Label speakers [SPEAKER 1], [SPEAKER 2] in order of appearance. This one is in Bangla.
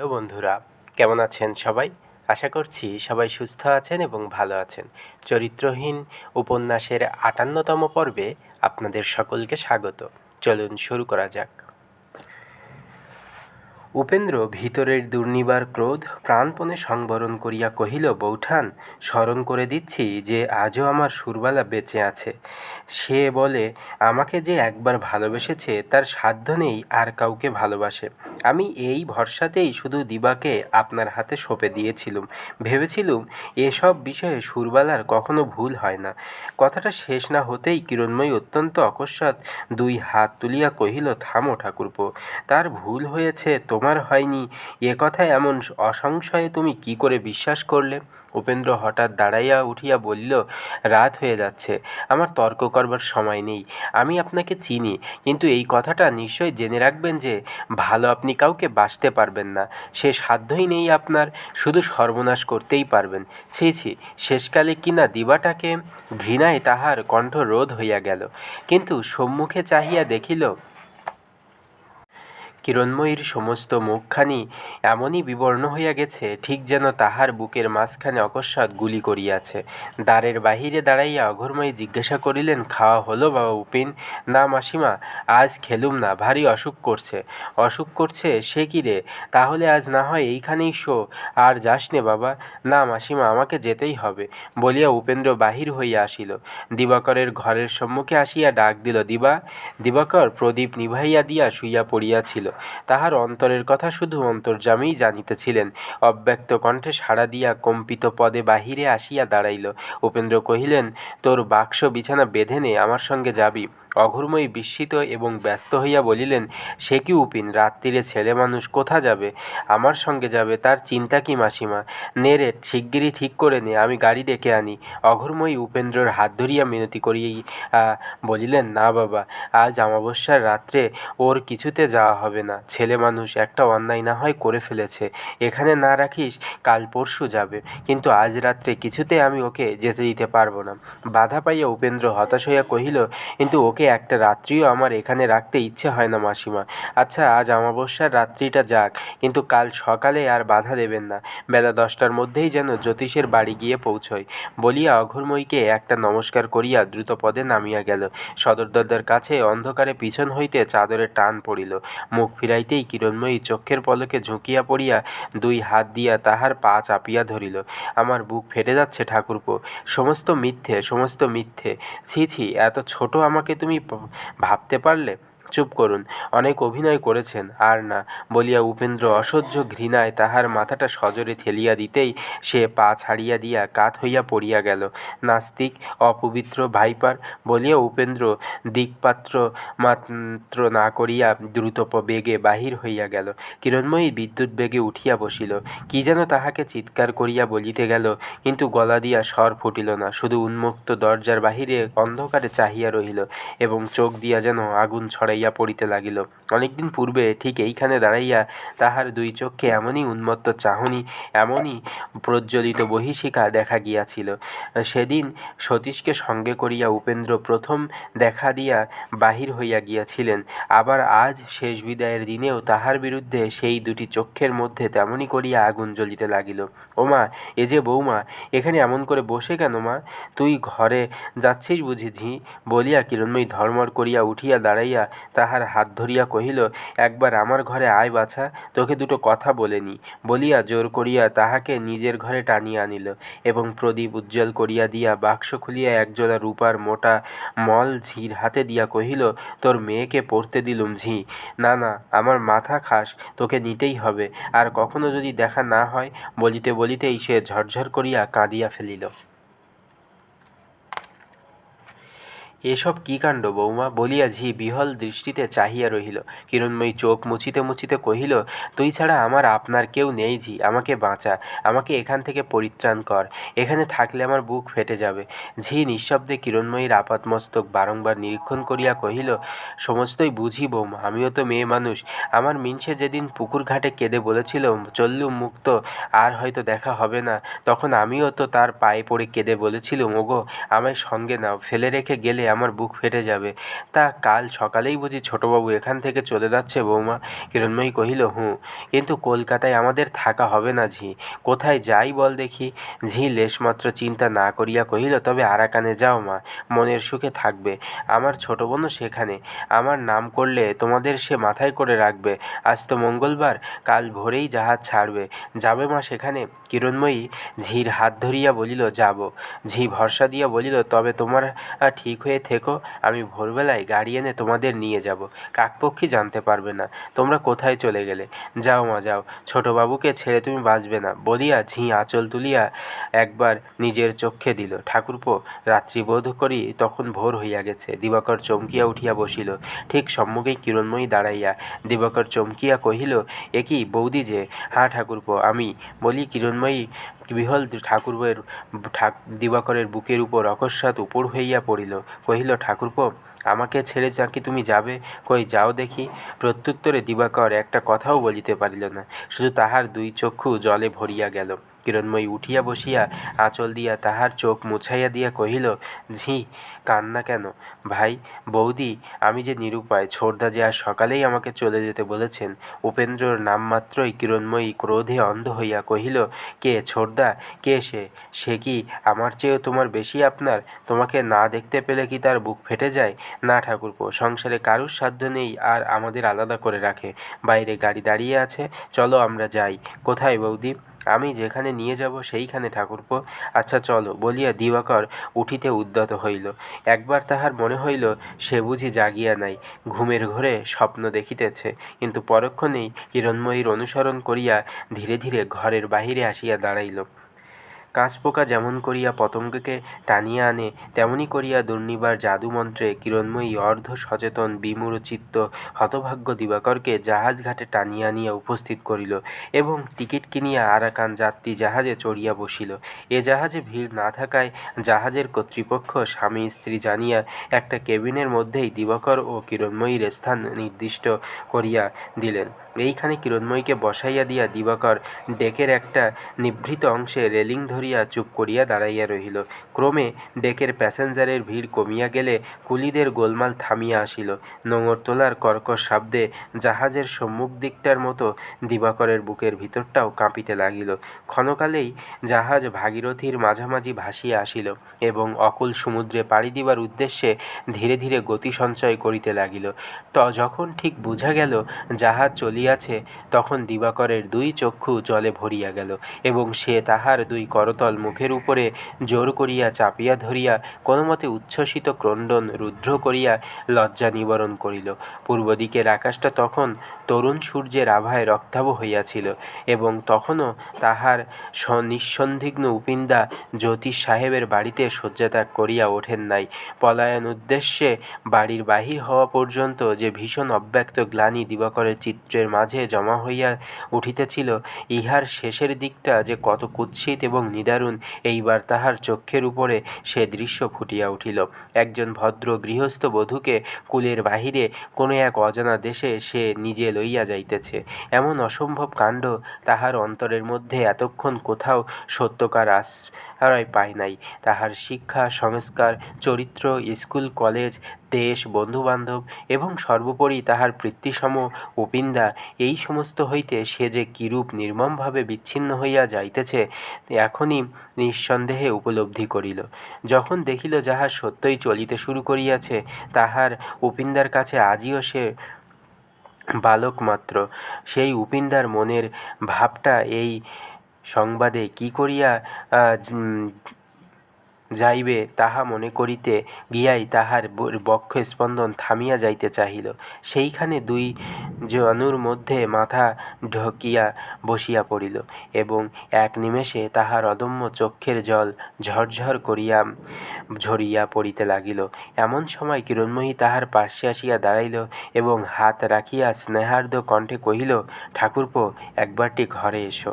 [SPEAKER 1] হ্যালো বন্ধুরা, কেমন আছেন সবাই? আশা করছি সবাই সুস্থ আছেন এবং ভালো আছেন। চরিত্রহীন উপন্যাসের আটান্নতম পর্বে আপনাদের সকলকে স্বাগত। চলুন শুরু করা যাক। উপেন্দ্র ভিতরের দুর্নিবার ক্রোধ প্রাণপণে সংবরণ করিয়া কহিল, বৌঠান, স্মরণ করে দিচ্ছি যে আজও আমার সুরবালা বেঁচে আছে। সে বলে, আমাকে যে একবার ভালোবেসেছে তার সাধ্য নেই আর কাউকে ভালোবাসে। আমি এই ভরসাতেই শুধু দিবাকে আপনার হাতে সঁপে দিয়েছিলুম। ভেবেছিলুম এসব বিষয়ে সুরবালার কখনো ভুল হয় না। কথাটা শেষ না হতেই কিরণময়ী অত্যন্ত অকস্মাৎ দুই হাত তুলিয়া কহিল, থামো ঠাকুরপো, তার ভুল হয়েছে তোমার হয়নি। এ কথা এমন অসংশয়ে তুমি কি করে বিশ্বাস করলে? উপেন্দ্র হঠাৎ দাঁড়াইয়া উঠিয়া বলিল, রাত হয়ে যাচ্ছে, আমার তর্ক করবার সময় নেই। আমি আপনাকে চিনি, কিন্তু এই কথাটা নিশ্চয়ই জেনে রাখবেন যে, ভালো আপনি কাউকে বাসতে পারবেন না। সে সাধ্যই নেই আপনার, শুধু সর্বনাশ করতেই পারবেন। ছি ছি, শেষকালে কিনা দিবাটাকে ঘৃণায় তাহার কণ্ঠ রোধ হইয়া গেল। কিন্তু সম্মুখে চাহিয়া দেখিল কিরণময়ীর সমস্ত মুখখানি এমনই বিবর্ণ হইয়া গেছে, ঠিক যেন তাহার বুকের মাঝখানে অকস্মাৎ গুলি করিয়াছে। দ্বারের বাহিরে দাঁড়াইয়া অঘরময়ী জিজ্ঞাসা করিলেন, খাওয়া হলো বাবা উপিন? না মাসিমা, আজ খেলুম না, ভারী অসুখ করছে। অসুখ করছে? সে কি রে? তাহলে আজ না হয় এইখানেই শো। আর যাস নে বাবা। না মাসিমা, আমাকে যেতেই হবে, বলিয়া উপেন্দ্র বাহির হইয়া আসিল। দিবাকরের ঘরের সম্মুখে আসিয়া ডাক দিল, দিবা, দিবাকর, প্রদীপ নিভাইয়া দিয়া শুইয়া পড়িয়াছিল। তাহার অন্তরের কথা শুধু অন্তর্যামেই জানিতেছিলেন। অব্যক্ত কণ্ঠে সাড়া দিয়া কম্পিত পদে বাহিরে আসিয়া দাঁড়াইল। উপেন্দ্র কহিলেন, তোর বাক্স বিছানা বেঁধে নে, আমার সঙ্গে যাবি। অঘুরময়ী বিস্মিত এবং ব্যস্ত হইয়া বলিলেন, সে কি উপিন? রাত্রিরে ছেলে মানুষ কোথা যাবে? আমার সঙ্গে যাবে তার চিন্তা কি মাসিমা? নে রে, শিগগিরই ঠিক করে নে, আমি গাড়ি ডেকে আনি। অঘুরময়ী উপেন্দ্রর হাত ধরিয়া মিনতি করিয়েই বলিলেন, না বাবা, আজ অমাবস্যার রাত্রে ওর কিছুতে যাওয়া হবে না। ছেলে মানুষ একটা অন্যায় না হয় করে ফেলেছে। এখানে না রাখিস, কাল পরশু যাবে। কিন্তু আজ রাত্রে কিছুতে আমি ওকে যেতে দিতে পারব না। বাধা পাইয়া উপেন্দ্র হতাশ হইয়া কহিল, কিন্তু ওকে একটা রাত্রিও আমার এখানে রাখতে ইচ্ছে হয় না, মাসিমা। আচ্ছা আজ অমাবস্যার রাত্রিটা যাক, কিন্তু কাল সকালে আর বাধা দেবেন না। বেলা দশটার মধ্যেই যেন জ্যোতিষের বাড়ি গিয়ে পৌঁছয় বলিয়া অঘরময়ীকে একটা নমস্কার করিয়া দ্রুত পদে নামিয়া গেল। সদর দরজার কাছে অন্ধকারে পিছন হইতে চাদরে টান পড়িল। মুখ ফিরাইতেই কিরণময়ী চক্ষের পলকে ঝুঁকিয়া পড়িয়া দুই হাত দিয়া তাহার পা চাপিয়া ধরিল। আমার বুক ফেটে যাচ্ছে, ঠাকুরপো। সমস্ত মিথ্যে সমস্ত মিথ্যে। ছি ছি, এত ছোট আমাকে তুমি ভাবতে পারলে চুপ করুন, অনেক অভিনয় করেছেন, আর না, বলিয়া উপেন্দ্র অসহ্য ঘৃণায় তাহার মাথাটা সজরে ঠেলিয়া দিতেই সে পা ছাড়িয়া দিয়া কাত হইয়া পড়িয়া গেল। নাস্তিক, অপবিত্র ভাইপার বলিয়া উপেন্দ্র দিকপাত্র মাত্র না করিয়া দ্রুত বেগে বাহির হইয়া গেল। কিরণময়ী বিদ্যুৎ বেগে উঠিয়া বসিল। কি যেন তাহাকে চিৎকার করিয়া বলিতে গেল, কিন্তু গলা দিয়া স্বর ফুটিল না, শুধু উন্মুক্ত দরজার বাহিরে অন্ধকারে চাহিয়া রহিল, এবং চোখ দিয়া যেন আগুন ছড়াই হইয়া পড়িতে লাগিল। অনেকদিন পূর্বে ঠিক এইখানে দাঁড়াইয়া তাহার দুই চক্ষে এমনই উন্মত্ত চাহনি, এমনই প্রজ্বলিত বহিশিখা দেখা গিয়াছিল। সেদিন সতীশকে সঙ্গে করিয়া উপেন্দ্র প্রথম দেখা দিয়া বাহির হইয়া গিয়াছিলেন। আবার আজ শেষ বিদায়ের দিনেও তাহার বিরুদ্ধে সেই দুটি চক্ষের মধ্যে তেমনই করিয়া আগুন জ্বলিতে লাগিল। ওমা এ যে বৌমা, এখানে এমন করে বসে কেন মা? তুই ঘরে যাচ্ছিস বুঝি ঝি? বলিয়া কিরণময়ী ধর্মর করিয়া উঠিয়া দাঁড়াইয়া তাহার হাত ধরিয়া কহিল, একবার আমার ঘরে আয় বাছা, তোকে দুটো কথা বলেনি। বলিয়া জোর করিয়া তাহাকে নিজের ঘরে টানিয়া আনিল এবং প্রদীপ উজ্জ্বল করিয়া দিয়া বাক্স খুলিয়া একজোড়া রূপার মোটা মল ঝির হাতে দিয়া কহিল, তোর মেয়েকে পড়তে দিলুম ঝি। না না, আমার মাথা খাস, তোকে নিতেই হবে। আর কখনো যদি দেখা না হয়, বলিতে বলিতেই সে ঝরঝর করিয়া কাঁদিয়া ফেলিল। এসব কী কাণ্ড বৌমা? বলিয়া ঝি বিহল দৃষ্টিতে চাহিয়া রহিল। কিরণময়ী চোখ মুছিতে মুছিতে কহিল, তুই ছাড়া আমার আপনার কেউ নেই ঝি, আমাকে বাঁচা, আমাকে এখান থেকে পরিত্রাণ কর, এখানে থাকলে আমার বুক ফেটে যাবে। ঝি নিঃশব্দে কিরণময়ীর আপাতমস্তক বারংবার নিরীক্ষণ করিয়া কহিল, সমস্তই বুঝি বৌমা, আমিও তো মেয়ে মানুষ। আমার মিনসে যেদিন পুকুর ঘাটে কেঁদে বলেছিল চললুম মুক্ত, আর হয়তো দেখা হবে না। তখন আমিও তো তার পায়ে পড়ে কেঁদে বলেছিলুম, ওগো, আমায় সঙ্গে নাও, ফেলে রেখে গেলে আমার বুক ফেটে যাবে। তা কাল সকালেই বুঝি ছোটবাবু এখান থেকে চলে যাচ্ছে বৌমা। কিরণময়ী কহিল, হুঁ, কিন্তু কলকাতায় আমাদের থাকা হবে না ঝি। কোথায় যাই বল দেখি। ঝি লেশমাত্র চিন্তা না করিয়া কহিল, তবে আরাকানে যাও মা, মনের সুখে থাকবে। আমার ছোট বোনও সেখানে। আমার নাম করলে তোমাদের সে মাথায় করে রাখবে। আজ তো মঙ্গলবার, কাল ভোরেই জাহাজ ছাড়বে। যাবে মা সেখানে? কিরণময়ী ঝির হাত ধরিয়া বলিল, যাব। ঝি ভরসা দিয়া বলিল, তবে তোমার ঠিক হয়ে থেকো, আমি ভোরবেলায় গাড়ি এনে তোমাদের নিয়ে যাব। কাকপক্ষী জানতে পারবে না, তোমরা কোথায় চলে গেলে? যাও মা, যাও। ছোটবাবুকে ছেড়ে তুমি বাঁচবে না, বলিয়া ঝি আঁচল তুলিয়া একবার নিজের চক্ষে দিল। ঠাকুরপো, রাত্রিবোধ করি তখন ভোর হইয়া গেছে। দিবাকর চমকিয়া উঠিয়া বসিল। ঠিক সম্মুখেই কিরণময়ী দাঁড়াইয়া দিবাকর চমকিয়া কহিল, এ কি বৌদি যে? হ্যাঁ ঠাকুরপো, আমি বলি কিরণময়ী বিহল ঠাকুরের ঠাক দিবাকরের বুকের উপর অকস্মাৎ উপর হইয়া পড়িল। কহিল, ঠাকুরপো, আমাকে ছেড়ে নাকি তুমি যাবে? কই যাও দেখি। প্রত্যুত্তরে দিবাকর একটা কথাও বলিতে পারিল না। শুধু তাহার দুই চক্ষু জলে ভরিয়া গেল। কিরণময়ী উঠিয়া বসিয়া আঁচল দিয়া তাহার চোখ মুছাইয়া দিয়া কহিল, ঝি, কান্না কেন? ভাই, বৌদি, আমি যে নিরুপায়, ছোটদা যে আজ সকালেই আমাকে চলে যেতে বলেছেন, উপেন্দ্রর নামমাত্রই কিরণময়ী ক্রোধে অন্ধ হইয়া কহিল, কে ছোটদা? কে সে? সে কি আমার চেয়েও তোমার বেশি আপনার? তোমাকে না দেখতে পেলে কি তার বুক ফেটে যায়? না ঠাকুরপো, সংসারে কারুর সাধ্য নেই, আর আমাদের আলাদা করে রাখে। বাইরে গাড়ি দাঁড়িয়ে আছে, চলো আমরা যাই। কোথায় বৌদি? আমি যেখানে নিয়ে যাব সেইখানে ঠাকুরপো। আচ্ছা চলো, বলিয়া দিবাকর উঠিতে উদ্যত হইল। একবার তাহার মনে হইল সে বুঝি জাগিয়া নাই, ঘুমের ঘরে স্বপ্ন দেখিতেছে। কিন্তু পরক্ষণেই কিরণময়ীর অনুসরণ করিয়া ধীরে ধীরে ঘরের বাহিরে আসিয়া দাঁড়াইল। কাঁচপোকা যেমন করিয়া পতঙ্গকে টানিয়া আনে, তেমনি করিয়া দুর্নিবার জাদুমন্ত্রে কিরণময়ী অর্ধ সচেতন বিমূঢ় চিত্ত হতভাগ্য দিবাকরকে জাহাজ ঘাটে টানিয়া আনিয়া উপস্থিত করিল এবং টিকিট কিনিয়া আরাকান যাত্রী জাহাজে চড়িয়া বসিল। এ জাহাজে ভিড় না থাকায় জাহাজের কর্তৃপক্ষ স্বামী স্ত্রী জানিয়া একটা কেবিনের মধ্যেই দিবাকর ও কিরণময়ীর স্থান নির্দিষ্ট করিয়া দিলেন। এইখানে কিরণময়ীকে বসাইয়া দিয়া দিবাকর ডেকের একটা নিভৃত অংশে রেলিং ধরিয়া চুপ করিয়া দাঁড়াইয়া রহিল। ক্রমে ডেকের প্যাসেঞ্জারের ভিড় কমিয়া গেলে কুলিদের গোলমাল থামিয়া আসিল। নোঙর তোলার কর্কশ শব্দে জাহাজের সম্মুখ দিকটার মতো দিবাকরের বুকের ভিতরটাও কাঁপিতে লাগিল। ক্ষণকালেই জাহাজ ভাগীরথীর মাঝামাঝি ভাসিয়া আসিল এবং অকুল সমুদ্রে পাড়ি দিবার উদ্দেশ্যে ধীরে ধীরে গতি সঞ্চয় করিতে লাগিল। ত যখন ঠিক বুঝা গেল, জাহাজ চলিয়াছে, তখন দিবাকরের দুই চক্ষু জলে ভরিয়া গেল এবং সে তাহার দুই করতল মুখের উপরে জোর করিয়া চাপিয়া ধরিয়া কোনোমতে উচ্ছ্বসিত ক্রন্দন রুদ্র করিয়া লজ্জা নিবারণ করিল। পূর্ব দিকের আকাশটা তখন তরুণ সূর্যের আভায় রক্তাভ হইয়াছিল এবং তখনও তাহার নিঃসন্দিগ্ন উপিন্দা জ্যোতিষ সাহেবের বাড়িতে শয্যাত্যাগ করিয়া ওঠেন নাই। পলায়ন উদ্দেশ্যে বাড়ির বাহির হওয়া পর্যন্ত যে ভীষণ অব্যক্ত গ্লানি দিবাকরের চিত্রের মাঝে জমা হইয়া উঠিতেছিল, ইহার শেষের দিকটা যে কত কুৎসিত এবং নিদারুণ এইবার তাহার চক্ষের উপরে সে দৃশ্য ফুটিয়া উঠিল। একজন ভদ্র গৃহস্থ বধূকে কুলের বাহিরে কোনো এক অজানা দেশে সে নিজে লইয়া যাইতেছে। এমন অসম্ভব কাণ্ড তাহার অন্তরের মধ্যে এতক্ষণ কোথাও সত্যকার আশ্রয় পায় নাই। তাহার শিক্ষা, সংস্কার, চরিত্র, স্কুল, কলেজ, দেশ, বন্ধুবান্ধব এবং সর্বোপরি তাহার পৃথ্বীসম উপিন্দা এই সমস্ত হইতে সে যে কিরূপ নির্মমভাবে বিচ্ছিন্ন হইয়া যাইতেছে, এখনই নিঃসন্দেহে উপলব্ধি করিল। যখন দেখিল যাহা সত্যই চলিতে শুরু করিয়াছে, তাহার উপিন্দার কাছে আজিও সে বালক মাত্র সেই উপিন্দার মনের ভাবটা এই সংবাদে কি করিয়া যাইবে তাহা মনে করিতে গিয়াই তাহার বক্ষস্পন্দন থামিয়া যাইতে চাহিল। সেইখানে দুই জনুর মধ্যে মাথা ঢকিয়া বসিয়া পড়িল এবং এক নিমেষে তাহার অদম্য চক্ষের জল ঝরঝর করিয়া ঝরিয়া পড়িতে লাগিল। এমন সময় কিরণময়ী তাহার পার্শ্বে আসিয়া দাঁড়াইল এবং হাত রাখিয়া স্নেহার্দ কণ্ঠে কহিল, ঠাকুরপো, একবারটি ঘরে এসো।